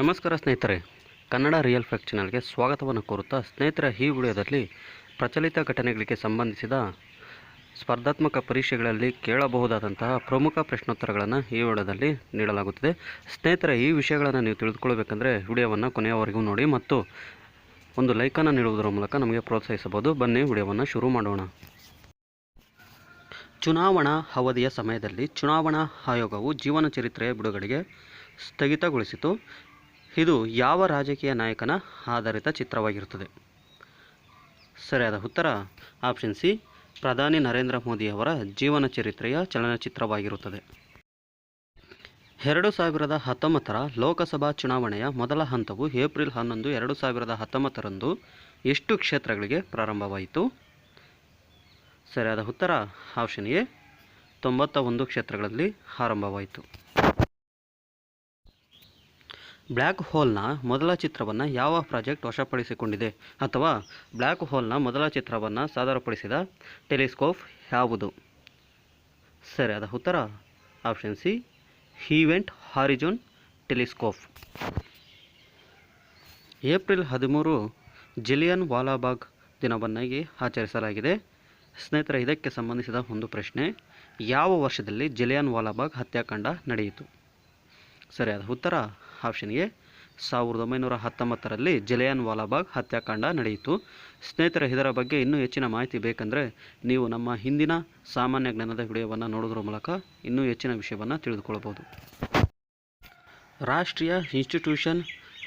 ನಮಸ್ಕಾರ ಸ್ನೇಹಿತರೆ. Kannada real fact ಚಾನಲ್ಗೆ ಸ್ವಾಗತವನ್ನು ಕೋರುತ್ತಾ ಸ್ನೇಹಿತರ, ಈ ವಿಡಿಯೋದಲ್ಲಿ ಪ್ರಚಲಿತ ಘಟನೆಗಳಿಗೆ ಸಂಬಂಧಿಸಿದ ಸ್ಪರ್ಧಾತ್ಮಕ ಪರೀಕ್ಷೆಗಳಲ್ಲಿ ಕೇಳಬಹುದಾದಂತಹ ಪ್ರಮುಖ ಪ್ರಶ್ನೋತ್ತರಗಳನ್ನು ಈ ವಿಡಿಯೋದಲ್ಲಿ ನೀಡಲಾಗುತ್ತದೆ. ಸ್ನೇಹಿತರ, ಈ ವಿಷಯಗಳನ್ನು ನೀವು ತಿಳಿದುಕೊಳ್ಬೇಕಂದ್ರೆ ವಿಡಿಯೋವನ್ನು ಕೊನೆಯವರೆಗೂ ನೋಡಿ ಮತ್ತು ಒಂದು ಲೈಕನ್ನು ನೀಡುವುದರ ಮೂಲಕ ನಮಗೆ ಪ್ರೋತ್ಸಾಹಿಸಬಹುದು. ಬನ್ನಿ, ವಿಡಿಯೋವನ್ನು ಶುರು ಮಾಡೋಣ. ಚುನಾವಣಾ ಅವಧಿಯ ಸಮಯದಲ್ಲಿ ಚುನಾವಣಾ ಆಯೋಗವು ಜೀವನ ಚರಿತ್ರೆಯ ಬಿಡುಗಡೆಗೆ ಸ್ಥಗಿತಗೊಳಿಸಿತು. ಇದು ಯಾವ ರಾಜಕೀಯ ನಾಯಕನ ಆಧಾರಿತ ಚಿತ್ರವಾಗಿರುತ್ತದೆ? ಸರಿಯಾದ ಉತ್ತರ, ಆಪ್ಷನ್ ಸಿ, ಪ್ರಧಾನಿ ನರೇಂದ್ರ ಮೋದಿಯವರ ಜೀವನ ಚರಿತ್ರೆಯ ಚಲನಚಿತ್ರವಾಗಿರುತ್ತದೆ. ಎರಡು ಸಾವಿರದ ಹತ್ತೊಂಬತ್ತರ ಲೋಕಸಭಾ ಚುನಾವಣೆಯ ಮೊದಲ ಹಂತವು ಏಪ್ರಿಲ್ ಹನ್ನೊಂದು, ಎರಡು ಸಾವಿರದ ಹತ್ತೊಂಬತ್ತರಂದು ಎಷ್ಟು ಕ್ಷೇತ್ರಗಳಿಗೆ ಪ್ರಾರಂಭವಾಯಿತು. ಸರಿಯಾದ ಉತ್ತರ, ಆಪ್ಷನ್ ಎ ತೊಂಬತ್ತ ಒಂದು ಕ್ಷೇತ್ರಗಳಲ್ಲಿ ಆರಂಭವಾಯಿತು. ಬ್ಲ್ಯಾಕ್ ಹೋಲ್ನ ಮೊದಲ ಚಿತ್ರವನ್ನು ಯಾವ ಪ್ರಾಜೆಕ್ಟ್ ವಶಪಡಿಸಿಕೊಂಡಿದೆ ಅಥವಾ ಬ್ಲ್ಯಾಕ್ ಹೋಲ್ನ ಮೊದಲ ಚಿತ್ರವನ್ನು ಸಾದರಪಡಿಸಿದ ಟೆಲಿಸ್ಕೋಪ್ ಯಾವುದು? ಸರಿ, ಅದ ಉತ್ತರ option C, Event Horizon Telescope. April ಹದಿಮೂರು ಜಿಲಿಯನ್ ವಾಲಾಬಾಗ್ ದಿನವನ್ನಾಗಿ ಆಚರಿಸಲಾಗಿದೆ. ಸ್ನೇಹಿತರೆ, ಇದಕ್ಕೆ ಸಂಬಂಧಿಸಿದ ಒಂದು ಪ್ರಶ್ನೆ, ಯಾವ ವರ್ಷದಲ್ಲಿ ಜಿಲಿಯನ್ ವಾಲಾಬಾಗ್ ಹತ್ಯಾಕಾಂಡ ನಡೆಯಿತು? ಸರಿಯಾದ ಉತ್ತರ ಆಪ್ಷನ್ ಎ ಸಾವಿರದ ಒಂಬೈನೂರ ಹತ್ತೊಂಬತ್ತರಲ್ಲಿ ಜಲಿಯನ್ ವಾಲಾಬಾಗ್ ಹತ್ಯಾಕಾಂಡ ನಡೆಯಿತು. ಸ್ನೇಹಿತರೆ, ಇದರ ಬಗ್ಗೆ ಇನ್ನೂ ಹೆಚ್ಚಿನ ಮಾಹಿತಿ ಬೇಕಂದರೆ ನೀವು ನಮ್ಮ ಹಿಂದಿನ ಸಾಮಾನ್ಯ ಜ್ಞಾನದ ವಿಡಿಯೋವನ್ನು ನೋಡೋದ್ರ ಮೂಲಕ ಇನ್ನೂ ಹೆಚ್ಚಿನ ವಿಷಯವನ್ನು ತಿಳಿದುಕೊಳ್ಳಬಹುದು ರಾಷ್ಟ್ರೀಯ ಇನ್ಸ್ಟಿಟ್ಯೂಷನ್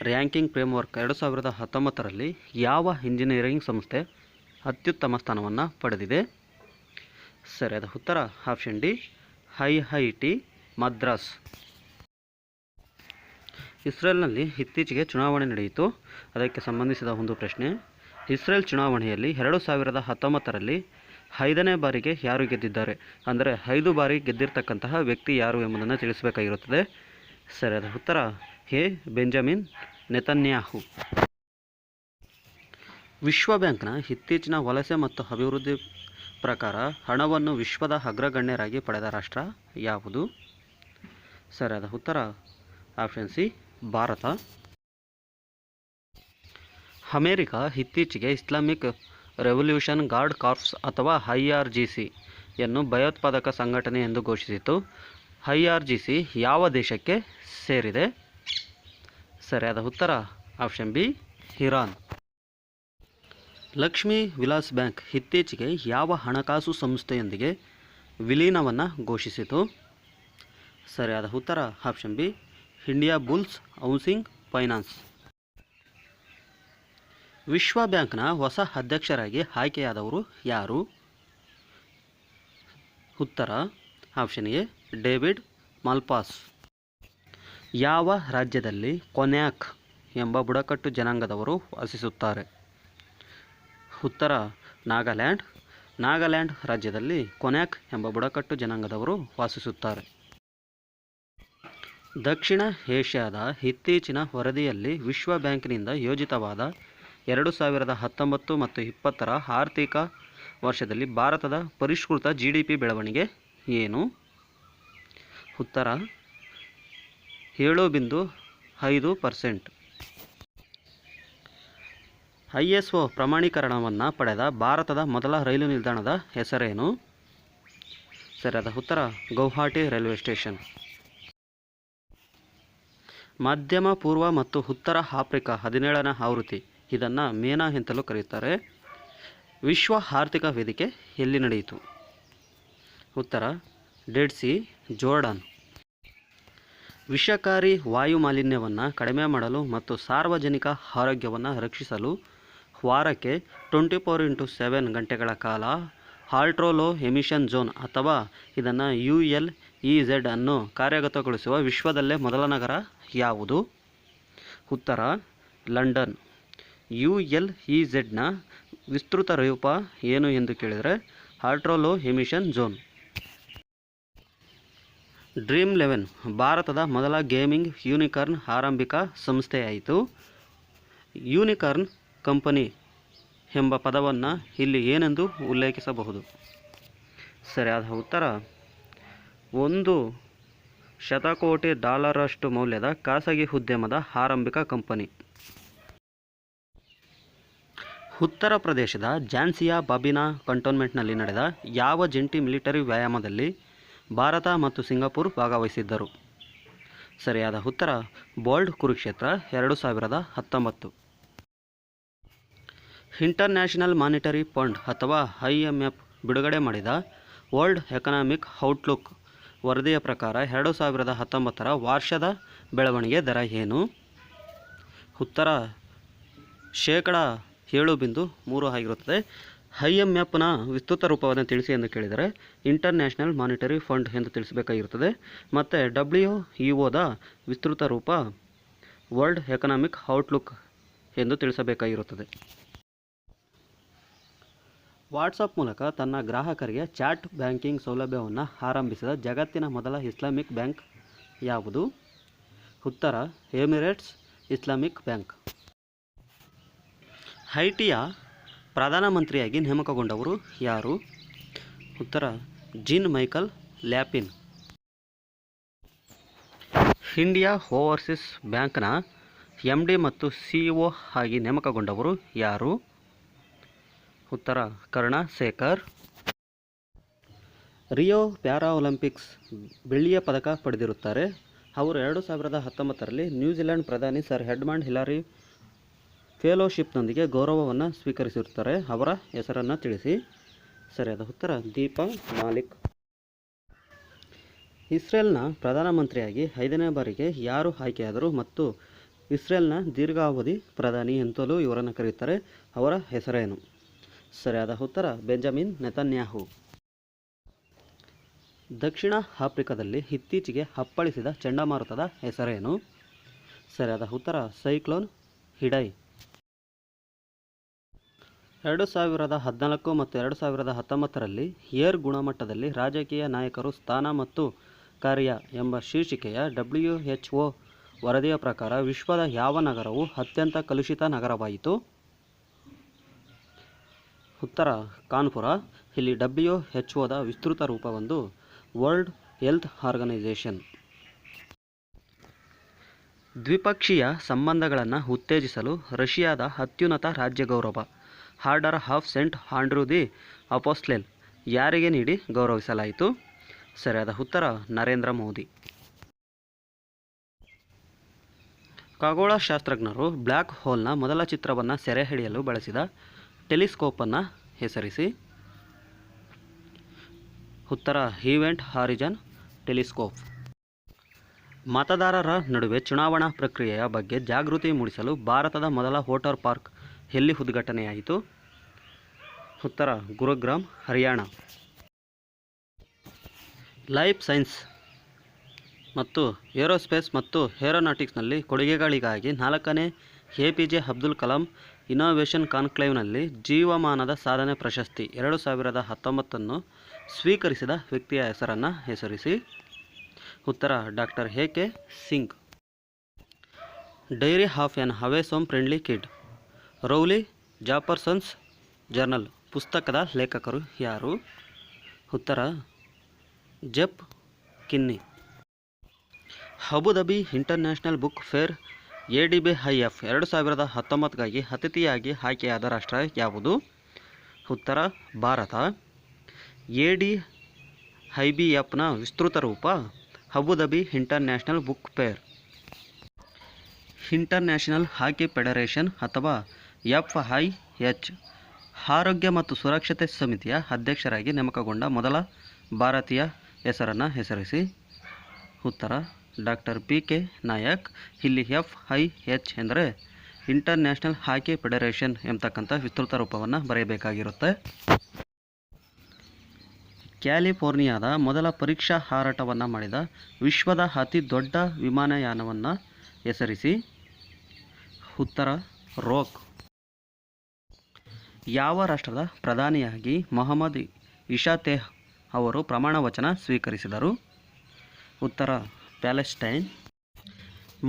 ರ್ಯಾಂಕಿಂಗ್ ಫ್ರೇಮ್ವರ್ಕ್ ಎರಡು ಸಾವಿರದ ಹತ್ತೊಂಬತ್ತರಲ್ಲಿ ಯಾವ ಇಂಜಿನಿಯರಿಂಗ್ ಸಂಸ್ಥೆ ಅತ್ಯುತ್ತಮ ಸ್ಥಾನವನ್ನು ಪಡೆದಿದೆ? ಸರಿಯಾದ ಉತ್ತರ option D, I I T, Madras. ಇಸ್ರೇಲ್ನಲ್ಲಿ ಇತ್ತೀಚೆಗೆ ಚುನಾವಣೆ ನಡೆಯಿತು. ಅದಕ್ಕೆ ಸಂಬಂಧಿಸಿದ ಒಂದು ಪ್ರಶ್ನೆ, ಇಸ್ರೇಲ್ ಚುನಾವಣೆಯಲ್ಲಿ ಎರಡು ಸಾವಿರದ ಹತ್ತೊಂಬತ್ತರಲ್ಲಿ ಐದನೇ ಬಾರಿಗೆ ಯಾರು ಗೆದ್ದಿದ್ದಾರೆ? ಅಂದರೆ ಐದು ಬಾರಿ ಗೆದ್ದಿರ್ತಕ್ಕಂತಹ ವ್ಯಕ್ತಿ ಯಾರು ಎಂಬುದನ್ನು ತಿಳಿಸಬೇಕಾಗಿರುತ್ತದೆ. ಅದರ ಉತ್ತರ ಎ, ಬೆಂಜಮಿನ್ ನೆತನ್ಯಾಹು. ವಿಶ್ವ ಬ್ಯಾಂಕ್ನ ಇತ್ತೀಚಿನ ವಲಸೆ ಮತ್ತು ಅಭಿವೃದ್ಧಿ ಪ್ರಕಾರ ಹಣವನ್ನು ವಿಶ್ವದ ಅಗ್ರಗಣ್ಯರಾಗಿ ಪಡೆದ ರಾಷ್ಟ್ರ ಯಾವುದು? ಸರಿಯಾದ ಉತ್ತರ ಆಪ್ಷನ್ ಸಿ ಭಾರತ. ಅಮೇರಿಕ ಇತ್ತೀಚೆಗೆ ಇಸ್ಲಾಮಿಕ್ ರೆವಲ್ಯೂಷನ್ ಗಾರ್ಡ್ ಕಾರ್ಪ್ಸ್ ಅಥವಾ ಐ ಆರ್ ಜಿ ಸಿಯನ್ನು ಭಯೋತ್ಪಾದಕ ಸಂಘಟನೆ ಎಂದು ಘೋಷಿಸಿತು ಐ ಆರ್ ಜಿ ಸಿ ಯಾವ ದೇಶಕ್ಕೆ ಸೇರಿದೆ? ಸರಿಯಾದ ಉತ್ತರ, option B, Iran. Lakshmi Vilas bank ಇತ್ತೀಚೆಗೆ ಯಾವ ಹಣಕಾಸು ಸಂಸ್ಥೆಯೊಂದಿಗೆ ವಿಲೀನವನ್ನು ಘೋಷಿಸಿತು? ಸರಿಯಾದ ಉತ್ತರ, option B Indiabulls housing finance ವಿಶ್ವ ಬ್ಯಾಂಕ್ನ ಹೊಸ ಅಧ್ಯಕ್ಷರಾಗಿ ಆಯ್ಕೆಯಾದವರು ಯಾರು? ಉತ್ತರ, ಆಪ್ಷನ್ ಎ, ಡೇವಿಡ್ ಮಲ್ಪಾಸ್. ಯಾವ ರಾಜ್ಯದಲ್ಲಿ ಕೊನ್ಯಾಕ್ ಎಂಬ ಬುಡಕಟ್ಟು ಜನಾಂಗದವರು ವಾಸಿಸುತ್ತಾರೆ? ಉತ್ತರ, ನಾಗಾಲ್ಯಾಂಡ್. ನಾಗಾಲ್ಯಾಂಡ್ ರಾಜ್ಯದಲ್ಲಿ ಕೊನ್ಯಾಕ್ ಎಂಬ ಬುಡಕಟ್ಟು ಜನಾಂಗದವರು ವಾಸಿಸುತ್ತಾರೆ. ದಕ್ಷಿಣ ಏಷ್ಯಾದ ಇತ್ತೀಚಿನ ವರದಿಯಲ್ಲಿ ವಿಶ್ವ ಬ್ಯಾಂಕ್ನಿಂದ ಯೋಜಿತವಾದ ಎರಡು ಸಾವಿರದ ಹತ್ತೊಂಬತ್ತು ಮತ್ತು ಇಪ್ಪತ್ತರ ಆರ್ಥಿಕ ವರ್ಷದಲ್ಲಿ ಭಾರತದ ಪರಿಷ್ಕೃತ ಜಿ ಡಿ ಪಿ ಬೆಳವಣಿಗೆ ಏನು? ಉತ್ತರ, ಏಳು ಬಿಂದು ಐದು ಪರ್ಸೆಂಟ್. ಐ ಎಸ್ ಒ ಪ್ರಮಾಣೀಕರಣವನ್ನು ಪಡೆದ ಭಾರತದ ಮೊದಲ ರೈಲು ನಿಲ್ದಾಣದ ಹೆಸರೇನು? ಸರಿಯಾದ ಉತ್ತರ, ಗೌಹಾಟಿ ರೈಲ್ವೆ ಸ್ಟೇಷನ್. ಮಧ್ಯಮ, ಪೂರ್ವ ಮತ್ತು ಉತ್ತರ ಆಫ್ರಿಕಾ ಹದಿನೇಳನೇ ಆವೃತ್ತಿ. ಇದನ್ನು ಮೇನಾ ಎಂತಲೂ ಕರೆಯುತ್ತಾರೆ. ವಿಶ್ವ ಆರ್ಥಿಕ ವೇದಿಕೆ ಎಲ್ಲಿ ನಡೆಯಿತು? ಉತ್ತರ ಡೆಡ್ ಸಿ ಜೋರ್ಡಾನ್. ವಿಷಕಾರಿ ವಾಯು ಮಾಲಿನ್ಯವನ್ನು ಕಡಿಮೆ ಮಾಡಲು ಮತ್ತು ಸಾರ್ವಜನಿಕ ಆರೋಗ್ಯವನ್ನು ರಕ್ಷಿಸಲು ವಾರಕ್ಕೆ ಟ್ವೆಂಟಿ ಫೋರ್ ಇಂಟು ಸೆವೆನ್ ಗಂಟೆಗಳ ಕಾಲ ಆಲ್ಟ್ರೋಲೋ ಎಮಿಷನ್ ಝೋನ್ ಅಥವಾ ಇದನ್ನು ಯು ಎಲ್ ಇ ಝೆಡ್ ಅನ್ನು ಕಾರ್ಯಗತಗೊಳಿಸುವ ವಿಶ್ವದಲ್ಲೇ ಮೊದಲ ನಗರ ಯಾವುದು? ಉತ್ತರ, ಲಂಡನ್. ಯು ಎಲ್ ಇ ಝೆಡ್ನ ವಿಸ್ತೃತ ರೂಪ ಏನು ಎಂದು ಕೇಳಿದರೆ ultra low emission zone. Dream eleven, ಭಾರತದ ಮೊದಲ ಗೇಮಿಂಗ್ ಯೂನಿಕಾರ್ನ್ ಆರಂಭಿಕ ಸಂಸ್ಥೆಯಾಯಿತು. ಯೂನಿಕಾರ್ನ್ ಕಂಪನಿ ಎಂಬ ಪದವನ್ನು ಇಲ್ಲಿ ಏನೆಂದು ಉಲ್ಲೇಖಿಸಬಹುದು? ಸರಿಯಾದ ಉತ್ತರ, ಒಂದು ಶತಕೋಟಿ ಡಾಲರಷ್ಟು ಮೌಲ್ಯದ ಖಾಸಗಿ ಉದ್ಯಮದ ಆರಂಭಿಕ ಕಂಪನಿ. ಉತ್ತರ ಪ್ರದೇಶದ ಝಾನ್ಸಿಯ ಬಾಬಿನಾ ಕಂಟೋನ್ಮೆಂಟ್ನಲ್ಲಿ ನಡೆದ ಯಾವ ಜಂಟಿ ಮಿಲಿಟರಿ ವ್ಯಾಯಾಮದಲ್ಲಿ ಭಾರತ ಮತ್ತು ಸಿಂಗಾಪುರ್ ಭಾಗವಹಿಸಿದ್ದರು? ಸರಿಯಾದ ಉತ್ತರ, ಬೋಲ್ಡ್ ಕುರುಕ್ಷೇತ್ರ ಎರಡು ಸಾವಿರದ ಹತ್ತೊಂಬತ್ತು. ಇಂಟರ್ನ್ಯಾಷನಲ್ ಮಾನಿಟರಿ ಫಂಡ್ ಅಥವಾ ಐ ಎಂ ಎಫ್ ಬಿಡುಗಡೆ ಮಾಡಿದ ವರ್ಲ್ಡ್ ಎಕನಾಮಿಕ್ ಔಟ್ಲುಕ್ ವರದಿಯ ಪ್ರಕಾರ ಎರಡು ಸಾವಿರದ ಹತ್ತೊಂಬತ್ತರ ವಾರ್ಷದ ಬೆಳವಣಿಗೆ ದರ ಏನು? ಉತ್ತರ ಶೇಕಡ ಏಳು ಬಿಂದು ಮೂರು ಆಗಿರುತ್ತದೆ. ಐ ಎಂ ಎಫ್ನ ವಿಸ್ತೃತ ರೂಪವನ್ನು ತಿಳಿಸಿ ಎಂದು ಕೇಳಿದರೆ ಇಂಟರ್ನ್ಯಾಷನಲ್ ಮಾನಿಟರಿ ಫಂಡ್ ಎಂದು ತಿಳಿಸಬೇಕಾಗಿರುತ್ತದೆ. ಮತ್ತು ಡಬ್ಲ್ಯೂ ಇ ಒದ ವಿಸ್ತೃತ ರೂಪ ವರ್ಲ್ಡ್ ಎಕನಾಮಿಕ್ ಔಟ್ಲುಕ್ ಎಂದು ತಿಳಿಸಬೇಕಾಗಿರುತ್ತದೆ. ವಾಟ್ಸಪ್ ಮೂಲಕ ತನ್ನ ಗ್ರಾಹಕರಿಗೆ ಚಾಟ್ ಬ್ಯಾಂಕಿಂಗ್ ಸೌಲಭ್ಯವನ್ನು ಆರಂಭಿಸಿದ ಜಗತ್ತಿನ ಮೊದಲ ಇಸ್ಲಾಮಿಕ್ ಬ್ಯಾಂಕ್ ಯಾವುದು? ಉತ್ತರ, ಎಮಿರೇಟ್ಸ್ ಇಸ್ಲಾಮಿಕ್ ಬ್ಯಾಂಕ್. ಹೈಟಿಯ ಪ್ರಧಾನಮಂತ್ರಿಯಾಗಿ ನೇಮಕಗೊಂಡವರು ಯಾರು? ಉತ್ತರ, Jean Michel Lapin. India overseas ಬ್ಯಾಂಕ್ನ ಎಂ ಡಿ ಮತ್ತು ಸಿಇಒ ಆಗಿ ನೇಮಕಗೊಂಡವರು ಯಾರು? ಉತ್ತರ, Karna, Shekhar. Rio para Olympics ಬೆಳ್ಳಿಯ ಪದಕ ಪಡೆದಿರುತ್ತಾರೆ. ಅವರು ಎರಡು ಸಾವಿರದ ಹತ್ತೊಂಬತ್ತರಲ್ಲಿ ನ್ಯೂಜಿಲೆಂಡ್ ಪ್ರಧಾನಿ ಸರ್ ಹೆಡ್ಮಂಡ್ ಹಿಲಾರಿ ಫೆಲೋಶಿಪ್ನೊಂದಿಗೆ ಗೌರವವನ್ನು ಸ್ವೀಕರಿಸಿರುತ್ತಾರೆ. ಅವರ ಹೆಸರನ್ನು ತಿಳಿಸಿ. ಸರಿಯಾದ ಉತ್ತರ, ದೀಪಾ ಮಾಲಿಕ್. ಇಸ್ರೇಲ್ನ ಪ್ರಧಾನಮಂತ್ರಿಯಾಗಿ ಐದನೇ ಬಾರಿಗೆ ಯಾರು ಆಯ್ಕೆಯಾದರು ಮತ್ತು ಇಸ್ರೇಲ್ನ ದೀರ್ಘಾವಧಿ ಪ್ರಧಾನಿ ಎಂತಲೂ ಇವರನ್ನು ಕರೆಯುತ್ತಾರೆ. ಅವರ ಹೆಸರೇನು? ಸರಿಯಾದ ಉತ್ತರ, ಬೆಂಜಮಿನ್ ನೆತನ್ಯಾಹು. ದಕ್ಷಿಣ ಆಫ್ರಿಕಾದಲ್ಲಿ ಇತ್ತೀಚೆಗೆ ಅಪ್ಪಳಿಸಿದ ಚಂಡಮಾರುತದ ಹೆಸರೇನು? ಸರಿಯಾದ ಉತ್ತರ, ಸೈಕ್ಲೋನ್ ಹಿಡೈ. ಎರಡು ಸಾವಿರದ ಹದಿನಾಲ್ಕು ಮತ್ತು ಎರಡು ಸಾವಿರದ ಹತ್ತೊಂಬತ್ತರಲ್ಲಿ ಏರ್ ಗುಣಮಟ್ಟದಲ್ಲಿ ರಾಜಕೀಯ ನಾಯಕರು ಸ್ಥಾನ ಮತ್ತು ಕಾರ್ಯ ಎಂಬ ಶೀರ್ಷಿಕೆಯ ಡಬ್ಲ್ಯೂ ಎಚ್ ಒ ವರದಿಯ ಪ್ರಕಾರ ವಿಶ್ವದ ಯಾವ ನಗರವು ಅತ್ಯಂತ ಕಲುಷಿತ ನಗರವಾಯಿತು? ಉತ್ತರ ಕಾನ್ಪುರ. ಇಲ್ಲಿ ಡಬ್ಲ್ಯೂ ಎಚ್ ಒದ ವಿಸ್ತೃತ ರೂಪವೊಂದು ವರ್ಲ್ಡ್ ಹೆಲ್ತ್ ಆರ್ಗನೈಸೇಷನ್. ದ್ವಿಪಕ್ಷೀಯ ಸಂಬಂಧಗಳನ್ನು ಉತ್ತೇಜಿಸಲು ರಷ್ಯಾದ ಅತ್ಯುನ್ನತ ರಾಜ್ಯ ಗೌರವ Order of Saint Andrew the Apostle ಯಾರಿಗೆ ನೀಡಿ ಗೌರವಿಸಲಾಯಿತು? ಸರಿಯಾದ ಉತ್ತರ ನರೇಂದ್ರ ಮೋದಿ. ಖಗೋಳಶಾಸ್ತ್ರಜ್ಞರು ಬ್ಲ್ಯಾಕ್ ಹೋಲ್ನ ಮೊದಲ ಚಿತ್ರವನ್ನು ಸೆರೆ ಹಿಡಿಯಲು ಬಳಸಿದ ಟೆಲಿಸ್ಕೋಪನ್ನು ಹೆಸರಿಸಿ. ಉತ್ತರ, ಈವೆಂಟ್ ಹಾರಿಜನ್ ಟೆಲಿಸ್ಕೋಪ್. ಮತದಾರರ ನಡುವೆ ಚುನಾವಣಾ ಪ್ರಕ್ರಿಯೆಯ ಬಗ್ಗೆ ಜಾಗೃತಿ ಮೂಡಿಸಲು ಭಾರತದ ಮೊದಲ ವೋಟರ್ ಪಾರ್ಕ್ ಎಲ್ಲಿ ಉದ್ಘಾಟನೆಯಾಯಿತು? ಉತ್ತರ, ಗುರುಗ್ರಾಮ್, ಹರಿಯಾಣ. ಲೈಫ್ ಸೈನ್ಸ್ ಮತ್ತು ಏರೋಸ್ಪೇಸ್ ಮತ್ತು ಏರೋನಾಟಿಕ್ಸ್ನಲ್ಲಿ ಕೊಡುಗೆಗಳಿಗಾಗಿ ನಾಲ್ಕನೇ A P J Abdul Kalam innovation ಕಾನ್ಕ್ಲೇವ್ನಲ್ಲಿ ಜೀವಮಾನದ ಸಾಧನೆ ಪ್ರಶಸ್ತಿ ಎರಡು ಸಾವಿರದ ಹತ್ತೊಂಬತ್ತನ್ನು ಸ್ವೀಕರಿಸಿದ ವ್ಯಕ್ತಿಯ ಹೆಸರನ್ನು ಹೆಸರಿಸಿ. ಉತ್ತರ, doctor A K Singh. Diary of an awesome friendly kid. Rowley Jefferson's journal ಪುಸ್ತಕದ ಲೇಖಕರು ಯಾರು? ಉತ್ತರ Jeff Kinney. Abu Dhabi international book fair A D B I F ಎರಡು ಸಾವಿರದ ಹತ್ತೊಂಬತ್ತಗಾಗಿ ಅತಿಥಿಯಾಗಿ ಆಯ್ಕೆಯಾದ ರಾಷ್ಟ್ರ ಯಾವುದು? ಉತ್ತರ, Bharat. A D I B ಎಫ್ನ ವಿಸ್ತೃತ ರೂಪ Abu Dhabi international book fair. International hockey federation ಅಥವಾ ಎಫ್ ಐ ಎಚ್, ಆರೋಗ್ಯ ಮತ್ತು ಸುರಕ್ಷತೆ ಸಮಿತಿಯ ಅಧ್ಯಕ್ಷರಾಗಿ ನೇಮಕಗೊಂಡ ಮೊದಲ ಭಾರತೀಯ ಹೆಸರನ್ನು ಹೆಸರಿಸಿ. ಉತ್ತರ ಡಾಕ್ಟರ್ ಪಿ ಕೆ ನಾಯಕ್, ಇಲ್ಲಿ ಎಫ್ ಐ ಎಚ್ ಎಂದರೆ ಇಂಟರ್ನ್ಯಾಷನಲ್ ಹಾಕಿ ಫೆಡರೇಷನ್ ಎಂಬತಕ್ಕಂಥ ವಿಸ್ತೃತ ರೂಪವನ್ನು ಬರೆಯಬೇಕಾಗಿರುತ್ತೆ. ಕ್ಯಾಲಿಫೋರ್ನಿಯಾದ ಮೊದಲ ಪರೀಕ್ಷಾ ಹಾರಾಟವನ್ನು ಮಾಡಿದ ವಿಶ್ವದ ಅತಿ ದೊಡ್ಡ ವಿಮಾನಯಾನವನ್ನು ಹೆಸರಿಸಿ ಉತ್ತರ ರೋಕ್. ಯಾವ ರಾಷ್ಟ್ರದ ಪ್ರಧಾನಿಯಾಗಿ ಮೊಹಮ್ಮದ್ ಇಶಾತೆಹ್ ಅವರು ಪ್ರಮಾಣ ವಚನ ಸ್ವೀಕರಿಸಿದರು? ಉತ್ತರ ಪ್ಯಾಲೆಸ್ಟೈನ್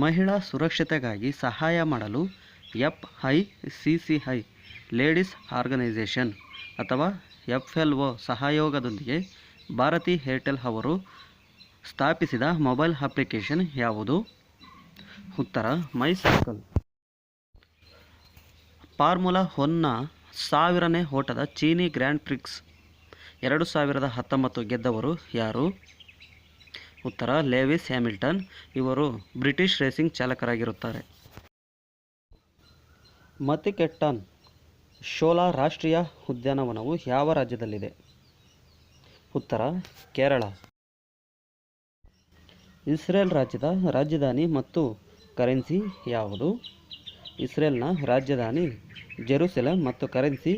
ಮಹಿಳಾ ಸುರಕ್ಷತೆಗಾಗಿ ಸಹಾಯ ಮಾಡಲು F I C C I ladies organization ಅಥವಾ ಎಫ್ ಎಲ್ ಒ ಸಹಯೋಗದೊಂದಿಗೆ ಭಾರತಿ ಏರ್ಟೆಲ್ ಅವರು ಸ್ಥಾಪಿಸಿದ ಮೊಬೈಲ್ ಅಪ್ಲಿಕೇಶನ್ ಯಾವುದು? ಉತ್ತರ ಮೈ ಸರ್ಕಲ್ ಫಾರ್ಮುಲಾ ಒನ್ನ ಸಾವಿರನೇ ಓಟದ ಚೀನಿ ಗ್ರ್ಯಾಂಡ್ ಪ್ರಿಕ್ಸ್, ಎರಡು ಸಾವಿರದ ಹತ್ತೊಂಬತ್ತು ಗೆದ್ದವರು ಯಾರು? ಉತ್ತರ ಲೇವಿಸ್ ಹ್ಯಾಮಿಲ್ಟನ್. ಇವರು ಬ್ರಿಟಿಷ್ ರೇಸಿಂಗ್ ಚಾಲಕರಾಗಿರುತ್ತಾರೆ. ಮತಿಕೆಟ್ಟನ್ ಶೋಲಾ ರಾಷ್ಟ್ರೀಯ ಉದ್ಯಾನವನವು ಯಾವ ರಾಜ್ಯದಲ್ಲಿದೆ? ಉತ್ತರ, ಕೇರಳ. ಇಸ್ರೇಲ್ ರಾಜ್ಯದ ರಾಜಧಾನಿ ಮತ್ತು ಕರೆನ್ಸಿ ಯಾವುದು? ಇಸ್ರೇಲ್ನ ರಾಜಧಾನಿ ಜೆರುಸೆಲಂ ಮತ್ತು ಕರೆನ್ಸಿ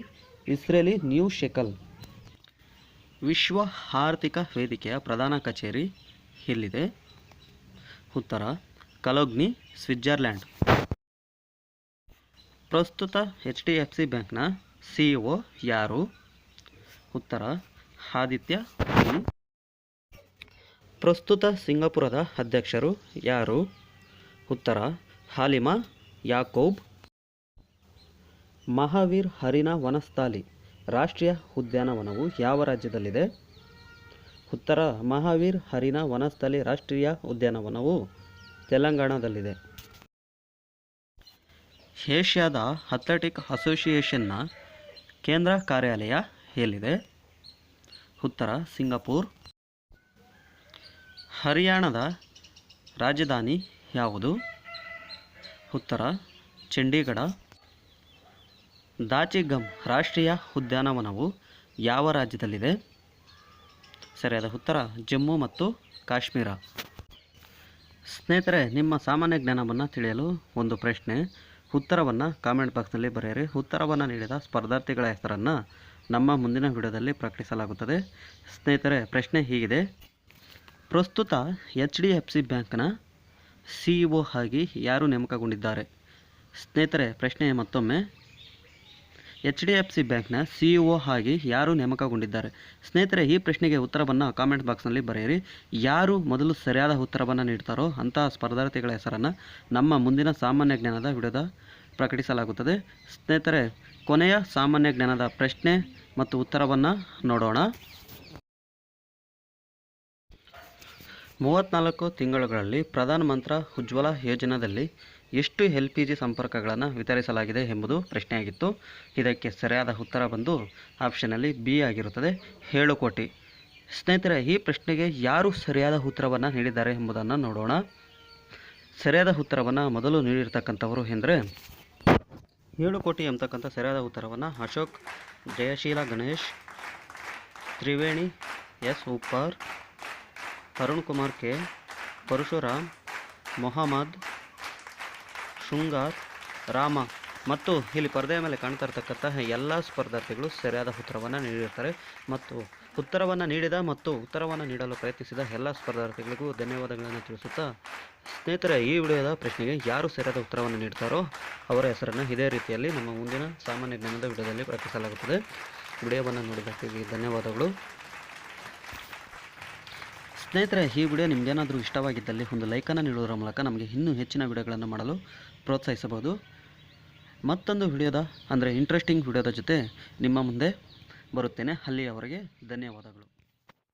ಇಸ್ರೇಲಿ ನ್ಯೂ ಶೆಕಲ್. ವಿಶ್ವ ಆರ್ಥಿಕ ವೇದಿಕೆಯ ಪ್ರಧಾನ ಕಚೇರಿ ಎಲ್ಲಿದೆ? ಉತ್ತರ, ಕಲೋಗ್ನಿ ಸ್ವಿಟ್ಜರ್ಲ್ಯಾಂಡ್ ಪ್ರಸ್ತುತ ಎಚ್ ಡಿ ಎಫ್ ಸಿ ಬ್ಯಾಂಕ್ನ ಸಿ ಒ ಯಾರು? ಉತ್ತರ, ಆದಿತ್ಯ ಪ್ರಸ್ತುತ ಸಿಂಗಾಪುರದ ಅಧ್ಯಕ್ಷರು ಯಾರು? ಉತ್ತರ, ಹಾಲಿಮಾ ಯಾಕೋಬ್. ಮಹಾವೀರ್ ಹರಿನ ವನಸ್ಥಾಲಿ, ರಾಷ್ಟ್ರೀಯ ಉದ್ಯಾನವನವು ಯಾವ ರಾಜ್ಯದಲ್ಲಿದೆ? ಉತ್ತರ ಮಹಾವೀರ್ ಹರಿನ ವನಸ್ಥಲಿ ರಾಷ್ಟ್ರೀಯ ಉದ್ಯಾನವನವು ತೆಲಂಗಾಣದಲ್ಲಿದೆ. ಏಷ್ಯಾದ ಅಥ್ಲೆಟಿಕ್ ಅಸೋಸಿಯೇಷನ್ನ ಕೇಂದ್ರ ಕಾರ್ಯಾಲಯ ಎಲ್ಲಿದೆ? ಉತ್ತರ ಸಿಂಗಾಪುರ್. ಹರಿಯಾಣದ ರಾಜಧಾನಿ ಯಾವುದು? ಉತ್ತರ ಚಂಡೀಗಢ. ದಾಚಿಗಮ್ ರಾಷ್ಟ್ರೀಯ ಉದ್ಯಾನವನವು ಯಾವ ರಾಜ್ಯದಲ್ಲಿದೆ? ಸರಿಯಾದ ಉತ್ತರ, ಜಮ್ಮು ಮತ್ತು ಕಾಶ್ಮೀರ. ಸ್ನೇಹಿತರೆ, ನಿಮ್ಮ ಸಾಮಾನ್ಯ ಜ್ಞಾನವನ್ನು ತಿಳಿಯಲು ಒಂದು ಪ್ರಶ್ನೆ. ಉತ್ತರವನ್ನು ಕಾಮೆಂಟ್ ಬಾಕ್ಸ್ನಲ್ಲಿ ಬರೆಯಿರಿ. ಉತ್ತರವನ್ನು ನೀಡಿದ ಸ್ಪರ್ಧಾರ್ಥಿಗಳ ಹೆಸರನ್ನು ನಮ್ಮ ಮುಂದಿನ ವಿಡಿಯೋದಲ್ಲಿ ಪ್ರಕಟಿಸಲಾಗುತ್ತದೆ. ಸ್ನೇಹಿತರೆ, ಪ್ರಶ್ನೆ ಹೀಗಿದೆ. ಪ್ರಸ್ತುತ ಎಚ್ ಡಿ ಎಫ್ ಸಿ ಬ್ಯಾಂಕ್ನ ಸಿ ಆಗಿ ಯಾರು ನೇಮಕಗೊಂಡಿದ್ದಾರೆ? ಸ್ನೇಹಿತರೆ ಪ್ರಶ್ನೆ ಮತ್ತೊಮ್ಮೆ. ಎಚ್ ಡಿ ಎಫ್ ಸಿ ಬ್ಯಾಂಕ್ನ ಸಿ ಆಗಿ ಯಾರು ನೇಮಕಗೊಂಡಿದ್ದಾರೆ? ಸ್ನೇಹಿತರೆ, ಈ ಪ್ರಶ್ನೆಗೆ ಉತ್ತರವನ್ನು ಕಾಮೆಂಟ್ ಬಾಕ್ಸ್ನಲ್ಲಿ ಬರೆಯಿರಿ. ಯಾರು ಮೊದಲು ಸರಿಯಾದ ಉತ್ತರವನ್ನು ನೀಡ್ತಾರೋ ಅಂತಹ ಸ್ಪರ್ಧಾರ್ಥಿಗಳ ಹೆಸರನ್ನು ನಮ್ಮ ಮುಂದಿನ ಸಾಮಾನ್ಯ ಜ್ಞಾನದ ವಿಡಿಯೋದ ಪ್ರಕಟಿಸಲಾಗುತ್ತದೆ. ಸ್ನೇಹಿತರೆ, ಕೊನೆಯ ಸಾಮಾನ್ಯ ಜ್ಞಾನದ ಪ್ರಶ್ನೆ ಮತ್ತು ಉತ್ತರವನ್ನು ನೋಡೋಣ. ಮೂವತ್ತ್ನಾಲ್ಕು ತಿಂಗಳುಗಳಲ್ಲಿ ಪ್ರಧಾನಮಂತ್ರಿ ಉಜ್ವಲ ಯೋಜನಾದಲ್ಲಿ ಎಷ್ಟು ಎಲ್ ಪಿ ಜಿ ಸಂಪರ್ಕಗಳನ್ನು ವಿತರಿಸಲಾಗಿದೆ ಎಂಬುದು ಪ್ರಶ್ನೆಯಾಗಿತ್ತು. ಇದಕ್ಕೆ ಸರಿಯಾದ ಉತ್ತರ ಬಂದು ಆಪ್ಷನಲ್ಲಿ ಬಿ ಆಗಿರುತ್ತದೆ. ಏಳು ಕೋಟಿ. ಸ್ನೇಹಿತರೆ, ಈ ಪ್ರಶ್ನೆಗೆ ಯಾರು ಸರಿಯಾದ ಉತ್ತರವನ್ನು ನೀಡಿದ್ದಾರೆ ಎಂಬುದನ್ನು ನೋಡೋಣ. ಸರಿಯಾದ ಉತ್ತರವನ್ನು ಮೊದಲು ನೀಡಿರ್ತಕ್ಕಂಥವರು ಎಂದರೆ, ಏಳು ಕೋಟಿ ಎಂಬತಕ್ಕಂಥ ಸರಿಯಾದ ಉತ್ತರವನ್ನು ಅಶೋಕ್, ಜಯಶೀಲ, ಗಣೇಶ್, ತ್ರಿವೇಣಿ, ಎಸ್ ಉಪ್ಪಾರ್, ಅರುಣ್ ಕುಮಾರ್ ಕೆ, ಪರಶುರಾಮ್, ಮೊಹಮ್ಮದ್ ಶೃಂಗಾರ್, ರಾಮ ಮತ್ತು ಇಲ್ಲಿ ಪರದೆಯ ಮೇಲೆ ಕಾಣ್ತಾ ಇರತಕ್ಕಂತಹ ಎಲ್ಲ ಸ್ಪರ್ಧಾರ್ಥಿಗಳು ಸರಿಯಾದ ಉತ್ತರವನ್ನು ನೀಡಿರ್ತಾರೆ ಮತ್ತು ಉತ್ತರವನ್ನು ನೀಡಿದ ಮತ್ತು ಉತ್ತರವನ್ನು ನೀಡಲು ಪ್ರಯತ್ನಿಸಿದ ಎಲ್ಲ ಸ್ಪರ್ಧಾರ್ಥಿಗಳಿಗೂ ಧನ್ಯವಾದಗಳನ್ನು ತಿಳಿಸುತ್ತಾ ಸ್ನೇಹಿತರೆ, ಈ ವಿಡಿಯೋದ ಪ್ರಶ್ನೆಗೆ ಯಾರು ಸರಿಯಾದ ಉತ್ತರವನ್ನು ನೀಡ್ತಾರೋ ಅವರ ಹೆಸರನ್ನು ಇದೇ ರೀತಿಯಲ್ಲಿ ನಮ್ಮ ಮುಂದಿನ ಸಾಮಾನ್ಯ ಜ್ಞಾನದ ವಿಡಿಯೋದಲ್ಲಿ ಪ್ರಕಟಿಸಲಾಗುತ್ತದೆ. ವಿಡಿಯೋವನ್ನು ನೋಡಿದ್ದಕ್ಕಾಗಿ ಧನ್ಯವಾದಗಳು. ಸ್ನೇಹಿತರೆ, ಈ ವಿಡಿಯೋ ನಿಮಗೇನಾದರೂ ಇಷ್ಟವಾಗಿದ್ದಲ್ಲಿ ಒಂದು ಲೈಕನ್ನು ನೀಡುವುದರ ಮೂಲಕ ನಮಗೆ ಇನ್ನೂ ಹೆಚ್ಚಿನ ವಿಡಿಯೋಗಳನ್ನು ಮಾಡಲು ಪ್ರೋತ್ಸಾಹಿಸಬಹುದು. ಮತ್ತೊಂದು ವಿಡಿಯೋದ, ಅಂದರೆ ಇಂಟ್ರೆಸ್ಟಿಂಗ್ ವಿಡಿಯೋದ ಜೊತೆ ನಿಮ್ಮ ಮುಂದೆ ಬರುತ್ತೇನೆ. ಅಲ್ಲಿಯವರೆಗೆ ಧನ್ಯವಾದಗಳು.